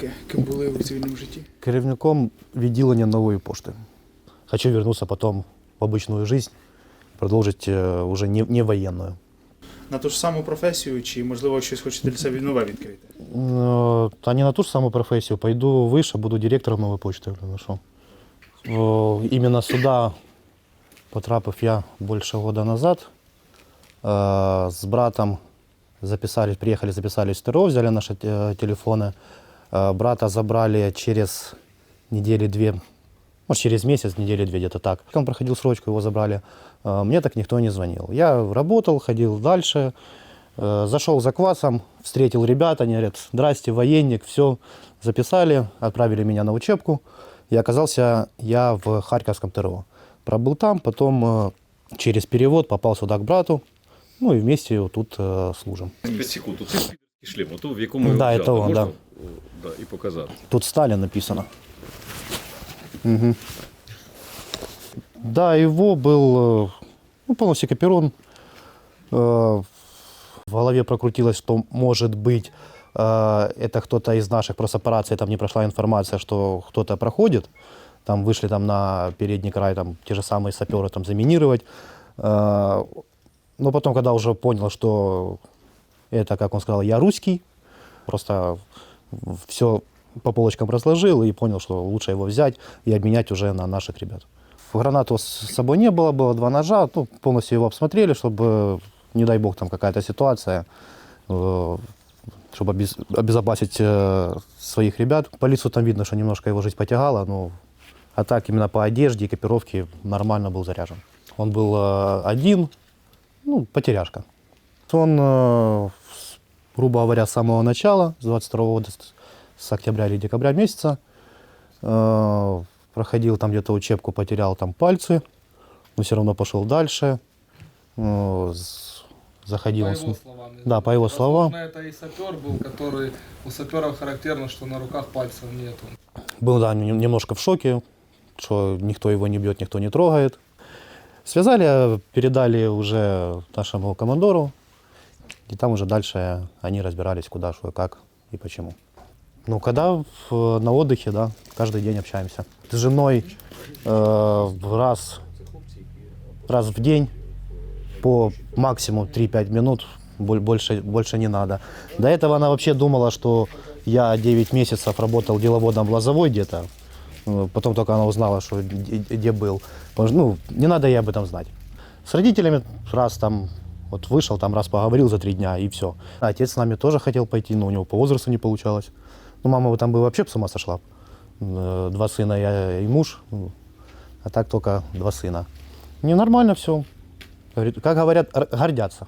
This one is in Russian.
таке? Ким були у цивільному житті? Керівником відділення нової пошти. Хочу вернуться потом в обычную жизнь, продолжить э, уже не, не военную. На ту ж саму професію, чи можливо щось хочете для себе нове відкрити? Э, А не на ту же самую профессию. Пойду выше, буду директором новой почты. блин, ну шо. Э, Именно сюда потрапив я больше года назад. Э, С братом записали, приехали, записались в ТРО, взяли наши э, телефоны. Э, Брата забрали через недели две, может, через месяц, недели две, где-то так. Он проходил срочку, его забрали. Э, Мне так никто не звонил. Я работал, ходил дальше. Э, Зашел за квасом, встретил ребят, они говорят, здрасте, военник, все, записали, отправили меня на учебку. И оказался я в Харьковском ТРО. Пробыл там, потом э, через перевод попал сюда к брату, ну и вместе вот тут э, служим. Спецсекунду, це ж шлем, ото в якому Да, це он, да. Да, і показати. Тут Сталин написано. Мгм. Да, его был э, ну, полностью копирон. Э, В голове прокрутилось, что может быть э, это кто-то из наших просто операций, там не прошла информация, что кто-то проходит. Там вышли там на передний край там те же самые саперы там заминировать. Но потом, когда уже понял, что это, как он сказал, я русский, просто все по полочкам разложил и понял, что лучше его взять и обменять уже на наших ребят. Гранату с собой не было, было два ножа, ну, полностью его обсмотрели, чтобы, не дай бог, там какая-то ситуация, э, чтобы обез- обезопасить э, своих ребят. Полицию там видно, что немножко его жизнь потягала, но а так именно по одежде и экипировке нормально был заряжен. Он был э, один, ну, потеряшка. Он, грубо говоря, с самого начала, с 22 года, с- октября или декабря месяца, э, проходил там где-то учебку, потерял там пальцы, но все равно пошел дальше. Э, заходил По его словам. Да, по его Возможно, словам. это и сапер был, который у саперов характерно, что на руках пальцев нету. Был, да, нем- немножко в шоке, что никто его не бьет, никто не трогает. Связали, передали уже нашему командору, и там уже дальше они разбирались, куда, что, как и почему. Ну, когда в- на отдыхе, да, каждый день общаемся. С женой э, раз, раз в день по максимум 3-5 минут, боль- больше, больше не надо. До этого она вообще думала, что я 9 месяцев работал деловодом в Лозовой где-то. Э, Потом только она узнала, что где был. Ну, не надо ей об этом знать. С родителями раз там вот вышел, там раз поговорил за три дня и все. Отец с нами тоже хотел пойти, но у него по возрасту не получалось. Ну, мама бы там бы вообще с ума сошла. Э, Два сына я и муж, а так только два сына. Ненормально все. Как говорят, гордятся.